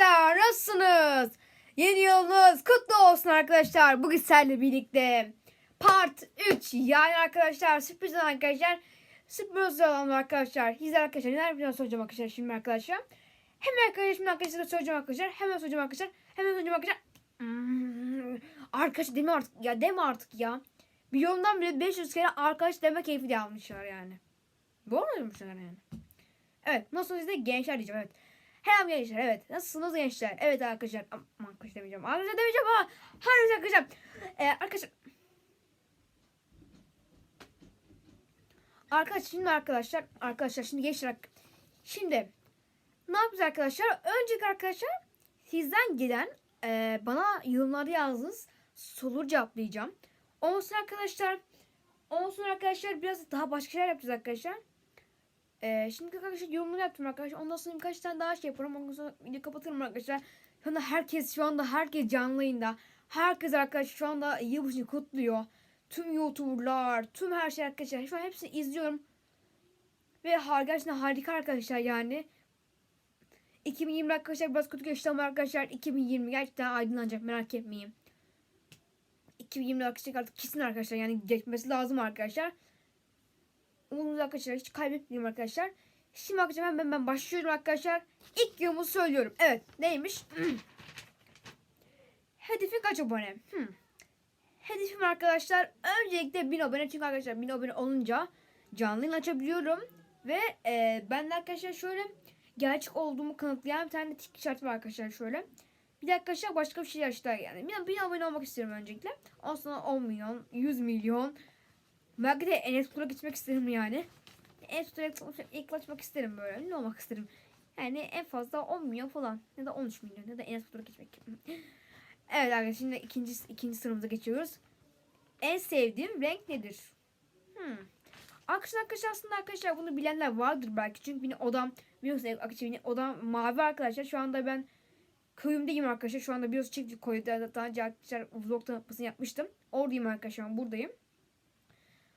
arkadaşlar nasılsınız? Yeni yılınız kutlu olsun arkadaşlar. Bugün sizlerle birlikte part 3 yani arkadaşlar sürpriz olan arkadaşlar sürpriz olan arkadaşlar. Sizler arkadaşlar neler yapacağını soracağım arkadaşlar şimdi arkadaşlar. Hemen arkadaşlar şimdi arkadaşlar soracağım arkadaşlar. Hemen soracağım arkadaşlar. Hemen soracağım arkadaşlar. Hmm, arkadaş deme artık ya deme artık ya. Bir yorumdan bile 500 kere arkadaş deme keyfi de almışlar yani. Bu olmamışlar yani. Evet nasıl size gençler diyeceğim evet. Selam gençler evet. Nasılsınız gençler? Evet arkadaşlar. Aman arkadaşlar demeyeceğim. Arkadaşlar demeyeceğim ama. Hayır arkadaşlar. Ee, arkadaşlar. Arkadaşlar şimdi arkadaşlar. Arkadaşlar şimdi gençler. Şimdi. Ne yapacağız arkadaşlar? Önceki arkadaşlar. Sizden gelen e, bana yorumlarda yazdığınız soruları cevaplayacağım. Ondan sonra arkadaşlar. Ondan sonra arkadaşlar biraz daha başka şeyler yapacağız arkadaşlar. Ee, şimdi arkadaşlar yorumları yaptım arkadaşlar. Ondan sonra birkaç tane daha şey yaparım. Ondan sonra video kapatırım arkadaşlar. Şu anda herkes şu anda herkes canlı yayında. Herkes arkadaşlar şu anda yılbaşını kutluyor. Tüm youtuberlar, tüm her şey arkadaşlar. Şu an hepsini izliyorum. Ve gerçekten harika arkadaşlar yani. 2020 arkadaşlar biraz kötü geçti ama arkadaşlar 2020 gerçekten aydınlanacak merak etmeyin. 2020 arkadaşlar artık kesin arkadaşlar yani geçmesi lazım arkadaşlar. Umudumuzu arkadaşlar hiç kaybetmeyelim arkadaşlar. Şimdi arkadaşlar hemen ben başlıyorum arkadaşlar. İlk yorumumu söylüyorum. Evet neymiş? Hedefi kaç abone? Hmm. Hedefim arkadaşlar öncelikle 1000 abone. Çünkü arkadaşlar 1000 abone olunca canlı açabiliyorum. Ve e, ben de arkadaşlar şöyle gerçek olduğumu kanıtlayan bir tane tik işareti var arkadaşlar şöyle. Bir de arkadaşlar başka bir şey açtılar yani. 1000 abone olmak istiyorum öncelikle. Ondan sonra 10 milyon, 100 milyon, Belki de Enes Kura gitmek isterim yani. Enes Kura ilk açmak isterim böyle. Ne olmak isterim. Yani en fazla 10 milyon falan. Ya da 13 milyon. Ya da Enes Kura geçmek. evet arkadaşlar şimdi ikinci, ikinci sınıfımıza geçiyoruz. En sevdiğim renk nedir? Hmm. Arkadaşlar arkadaşlar aslında arkadaşlar bunu bilenler vardır belki. Çünkü benim odam biliyorsunuz arkadaşlar benim odam mavi arkadaşlar. Şu anda ben köyümdeyim arkadaşlar. Şu anda biliyorsunuz çiftlik koyda daha önce arkadaşlar vlog tanıtmasını yapmıştım. Oradayım arkadaşlar buradayım.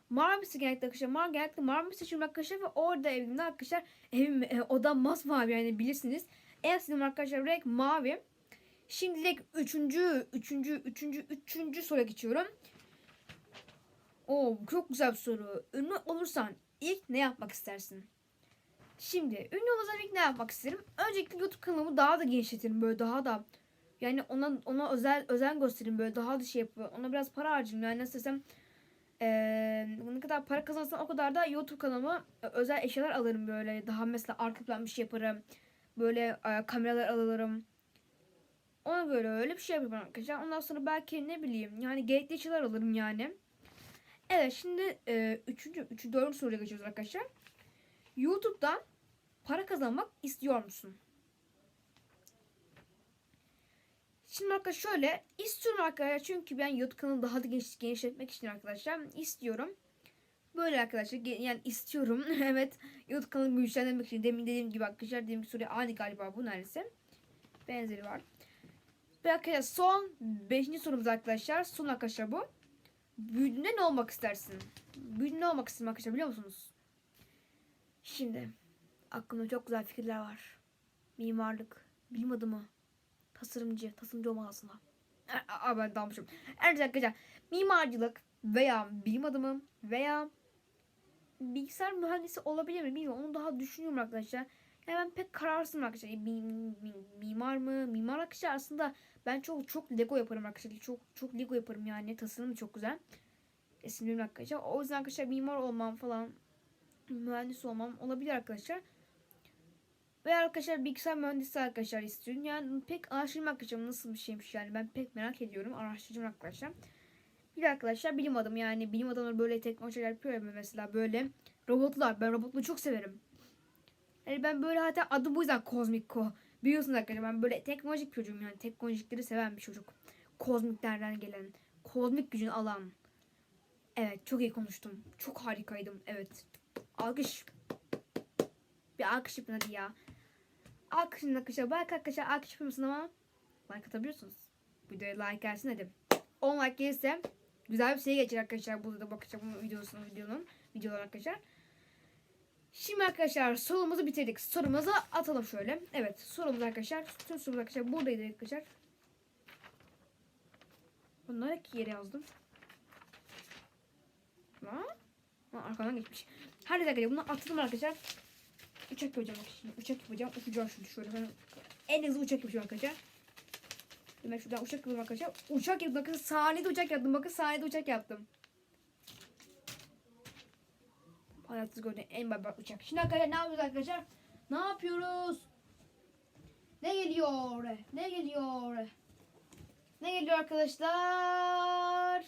Marmaris'e genellikle arkadaşlar. Mar genellikle Marmaris'e seçiyorum arkadaşlar ve orada evimde arkadaşlar evim e, odam masmavi yani bilirsiniz. En sevdiğim arkadaşlar renk mavi. Şimdilik üçüncü, üçüncü, üçüncü, üçüncü soruya geçiyorum. Oo çok güzel bir soru. Ünlü olursan ilk ne yapmak istersin? Şimdi ünlü olursam ilk ne yapmak isterim? Öncelikle YouTube kanalımı daha da genişletirim böyle daha da yani ona ona özel özen gösteririm böyle daha da şey yapıyor. Ona biraz para harcayayım yani nasıl desem ee, ne kadar para kazansam o kadar da YouTube kanalıma özel eşyalar alırım böyle. Daha mesela arka plan bir şey yaparım. Böyle e, kameralar alırım. Ona göre öyle bir şey yaparım arkadaşlar. Ondan sonra belki ne bileyim yani gerekli eşyalar alırım yani. Evet şimdi e, üçüncü, üçüncü, dördüncü soruya geçiyoruz arkadaşlar. YouTube'dan para kazanmak istiyor musun? Şimdi arkadaşlar şöyle istiyorum arkadaşlar çünkü ben YouTube kanalı daha da geniş, genişletmek için arkadaşlar istiyorum. Böyle arkadaşlar yani istiyorum evet YouTube kanalımı güçlendirmek için demin dediğim gibi arkadaşlar dediğim gibi soruya aynı galiba bu neredeyse. Benzeri var. Ve arkadaşlar son 5. sorumuz arkadaşlar. Son arkadaşlar bu. Büyüdüğünde ne olmak istersin? Büyüdüğünde ne olmak istersin arkadaşlar biliyor musunuz? Şimdi aklımda çok güzel fikirler var. Mimarlık, bilim adamı, tasarımcı, tasarımcı olma aslında. Aa, ben dalmışım. Evet arkadaşlar mimarcılık veya bilim adamı veya bilgisayar mühendisi olabilir mi bilmiyorum. Onu daha düşünüyorum arkadaşlar. Yani ben pek kararsızım arkadaşlar. Mimar mı? Mimar arkadaşlar aslında ben çok çok Lego yaparım arkadaşlar. Çok çok Lego yaparım yani. Tasarım çok güzel. Esinlerim arkadaşlar. O yüzden arkadaşlar mimar olmam falan mühendis olmam olabilir arkadaşlar. Ve arkadaşlar bilgisayar mühendisi arkadaşlar istiyorum. Yani pek araştırma arkadaşlar nasıl bir şeymiş yani ben pek merak ediyorum. Araştıracağım arkadaşlar. Bir de arkadaşlar bilim adamı yani bilim adamları böyle teknolojiler yapıyor ya mesela böyle robotlar. Ben robotları çok severim. Yani ben böyle hatta adı bu yüzden Kozmik Ko. Biliyorsunuz arkadaşlar ben böyle teknolojik çocuğum yani teknolojikleri seven bir çocuk. Kozmiklerden gelen, kozmik gücün alan. Evet çok iyi konuştum. Çok harikaydım. Evet. Alkış. Bir alkış yapın hadi ya. Alkışın arkadaşlar. Belki arkadaşlar alkış yapıyorsun ama like atabiliyorsunuz. Videoya like gelsin hadi. 10 like gelirse güzel bir şey geçer arkadaşlar. Burada da bakacağım bunun videosunu videonun videolar arkadaşlar. Şimdi arkadaşlar sorumuzu bitirdik. Sorumuzu atalım şöyle. Evet sorumuz arkadaşlar. Tüm sorumuz arkadaşlar buradaydı arkadaşlar. Bunları iki yere yazdım. Ha? Ha, arkadan geçmiş. Her neyse bunu atalım arkadaşlar. Uçak yapacağım şimdi. Uçak yapacağım. Uçacağım şimdi şöyle. Ben en hızlı uçak yapacağım arkadaşlar. Ben şuradan uçak yapıyorum arkadaşlar. Uçak yaptım. Bakın saniyede uçak yaptım. Bakın saniyede uçak yaptım. Hayatınız gördüğüm en berbat uçak. Şimdi arkadaşlar ne yapıyoruz arkadaşlar? Ne yapıyoruz? Ne geliyor? Ne geliyor? Ne geliyor arkadaşlar?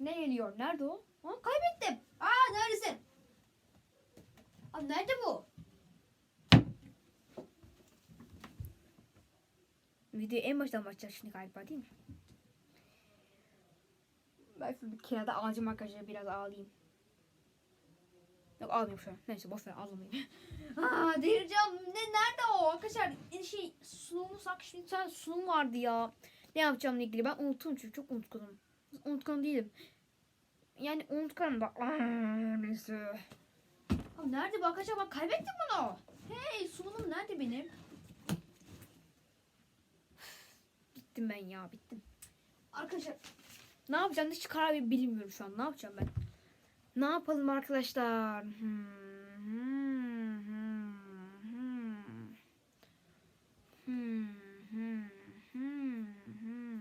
Ne geliyor? Nerede o? Ha, kaybettim. Aa neredesin? Aa, nerede bu? Videoyu en baştan başlayacağız şimdi galiba değil mi? Şöyle bir kenarda ağlayacağım arkadaşlar biraz ağlayayım. Yok ağlayayım şu an. Neyse boş ver ağlamayayım. Aa delireceğim. Ne nerede o? Arkadaşlar şey sunumu sak şimdi sen sunum vardı ya. Ne yapacağımla ilgili ben unuttum çünkü çok unutkanım. Unutkan değilim. Yani unutkanım da. Aa, neyse. Abi nerede bu arkadaşlar? Ben kaybettim bunu. Hey sunumum nerede benim? Bittim ben ya bittim. Arkadaşlar ne yapacağım hiç karar ver- bilmiyorum şu an. Ne yapacağım ben? Ne yapalım arkadaşlar? Hmm, hmm, hmm. Hmm, hmm, hmm, hmm.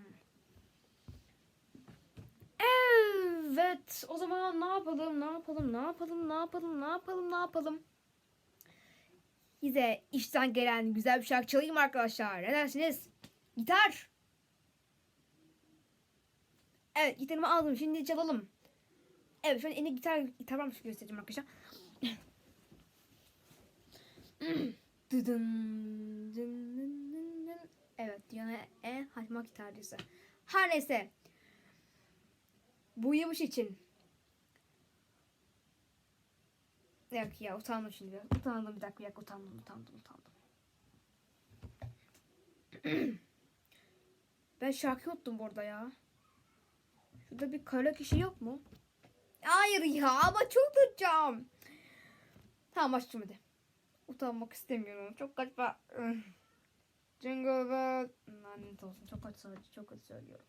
Evet. O zaman ne yapalım? Ne yapalım? Ne yapalım? Ne yapalım? Ne yapalım? Ne yapalım? Size işten gelen güzel bir şarkı çalayım arkadaşlar. Ne dersiniz? Gitar. Evet gitarımı aldım. Şimdi çalalım. Evet şu an eline gitar, gitar varmış göstereceğim arkadaşlar. Evet yana e haşma gitarcısı. Her neyse. Bu yumuş için. Yok ya utandım şimdi. Utandım bir dakika, dakika utandım utandım utandım. ben şarkı unuttum bu arada ya. Şurada bir kara kişi yok mu? Hayır ya ama çok tutacağım. Tamam başlayalım hadi. Utanmak istemiyorum. Çok kaçma. Jingle bell. Lanet olsun. Çok kötü söylüyorum. Çok kötü söylüyorum.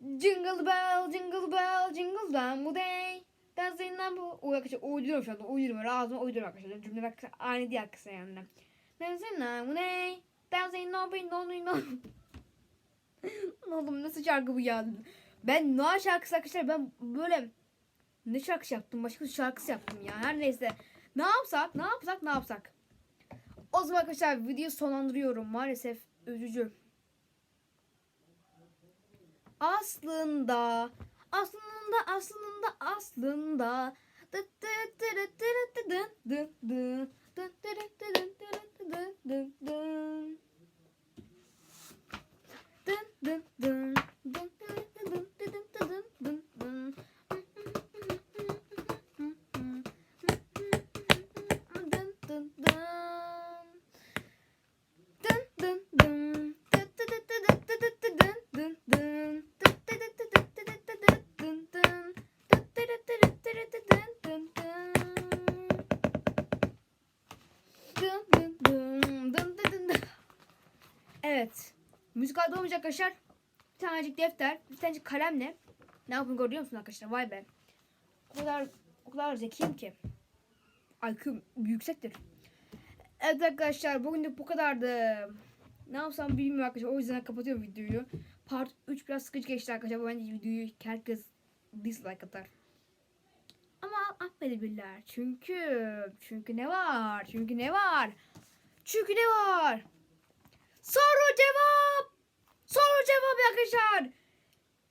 Jingle bell, jingle bell, jingle bell bu day. Dancing number. O arkadaşlar uyduruyorum şu anda. Uyduruyorum. Ağzıma uyduruyorum arkadaşlar. Cümle arkadaşlar aynı değil arkadaşlar yani. Dancing number day. Dancing number, number, number. Oğlum nasıl şarkı bu ya? Ben Noah şarkısı arkadaşlar ben böyle ne şarkısı yaptım? Başka bir şarkısı yaptım ya. Her neyse. Ne yapsak? Ne yapsak? Ne yapsak? O zaman arkadaşlar videoyu sonlandırıyorum. Maalesef üzücü. Aslında aslında aslında aslında dı dı dı dı Olmayacak arkadaşlar. Bir tanecik defter, bir tanecik kalemle ne yapın görüyor musun arkadaşlar? Vay be. O kadar o kadar zekiyim ki. IQ'm yüksektir. Evet arkadaşlar bugün de bu kadardı. Ne yapsam bilmiyorum arkadaşlar. O yüzden kapatıyorum videoyu. Part 3 biraz sıkıcı geçti arkadaşlar. Bence videoyu herkes dislike atar. Ama affedebilirler. Çünkü çünkü ne var? Çünkü ne var? Çünkü ne var? Soru cevap. Soru cevap arkadaşlar.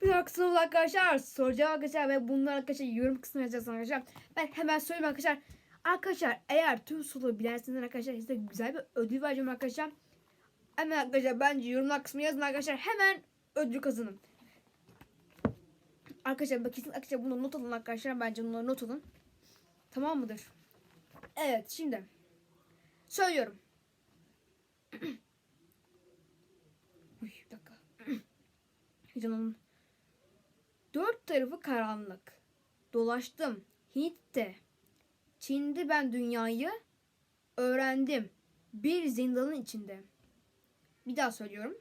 Bir dahaki sınavda arkadaşlar soru cevap arkadaşlar ve bunlar arkadaşlar yorum kısmına yazacaksınız arkadaşlar. Ben hemen söyleyeyim arkadaşlar. Arkadaşlar eğer tüm soruları bilerseniz arkadaşlar size güzel bir ödül vereceğim arkadaşlar. Hemen arkadaşlar bence yorumlar kısmına yazın arkadaşlar. Hemen ödül kazanın. Arkadaşlar bak kesin arkadaşlar bunu not alın arkadaşlar. Bence bunları not alın. Tamam mıdır? Evet şimdi. Söylüyorum. Uy, bir dakika. Canım. Dört tarafı karanlık. Dolaştım. Hint'te. Çin'de ben dünyayı öğrendim. Bir zindanın içinde. Bir daha söylüyorum.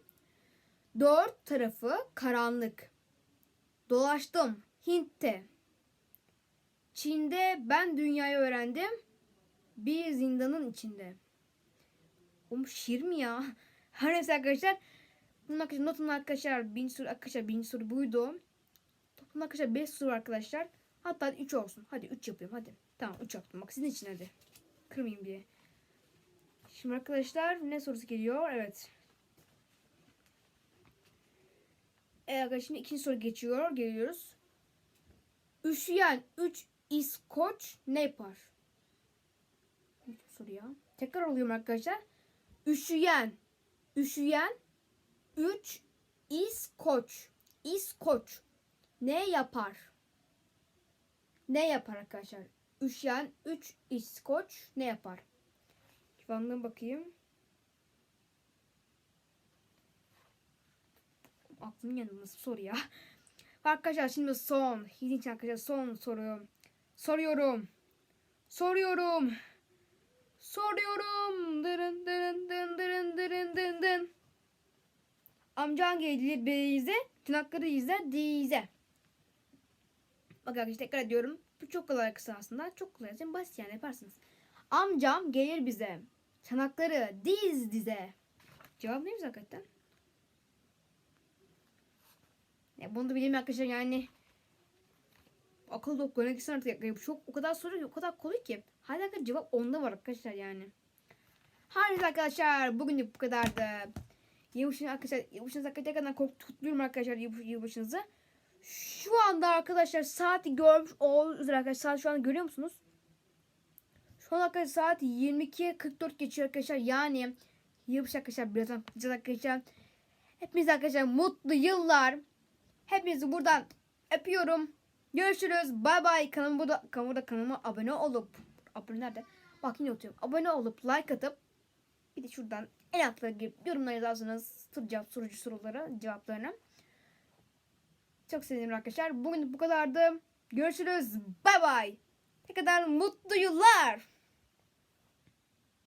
Dört tarafı karanlık. Dolaştım Hint'te. Çin'de ben dünyayı öğrendim. Bir zindanın içinde. Oğlum şiir mi ya? Her neyse arkadaşlar. Bunun arkadaşlar notun arkadaşlar birinci soru arkadaşlar birinci soru buydu. Toplam arkadaşlar 5 soru arkadaşlar. Hatta 3 olsun. Hadi 3 yapıyorum hadi. Tamam 3 yaptım. Bak sizin için hadi. Kırmayayım diye. Şimdi arkadaşlar ne sorusu geliyor? Evet. Evet arkadaşlar şimdi ikinci soru geçiyor. Geliyoruz. Üşüyen 3 İskoç ne yapar? Soru ya? Tekrar alıyorum arkadaşlar. Üşüyen Üşüyen 3 İskoç İskoç ne yapar? Ne yapar arkadaşlar? Üşüyen 3 İskoç ne yapar? Şivanlığa bakayım. Aklım yandı nasıl soru ya. Arkadaşlar şimdi son. Hiç arkadaşlar son soru. Soruyorum. Soruyorum. Soruyorum. Dırın dırın dırın dırın dın dın. Amcan geldi beyze. Tırnakları izle dize. Bak arkadaşlar tekrar ediyorum. Bu çok kolay kısa aslında. Çok kolay. Yani basit yani yaparsınız. Amcam gelir bize. Çanakları diz dize. Cevap neymiş hakikaten? Ya bunu da bileyim arkadaşlar yani. Akıl doktoruna gitsin artık. Yani çok o kadar soru o kadar kolay ki. Hala cevap onda var arkadaşlar yani. Hadi arkadaşlar bugün bu kadardı. Yılbaşını arkadaşlar yılbaşınızı arkadaşlar kadar kutluyorum arkadaşlar yılbaşı, yılbaşınızı. Şu anda arkadaşlar saati görmüş olduğunuz arkadaşlar saat şu an görüyor musunuz? Şu an arkadaşlar saat 22.44 geçiyor arkadaşlar. Yani yılbaşı arkadaşlar birazdan kutlayacağız arkadaşlar. Hepiniz arkadaşlar mutlu yıllar. Hepinizi buradan öpüyorum. Görüşürüz. Bay bay. Kanalıma burada kanalıma, kanalıma abone olup abone nerede? Bak yine unutuyorum. Abone olup like atıp bir de şuradan en altına girip yorumlar yazarsanız cevap sorucu soruları cevaplarını. Çok sevinirim arkadaşlar. Bugün bu kadardı. Görüşürüz. Bay bay. Ne kadar mutlu yıllar.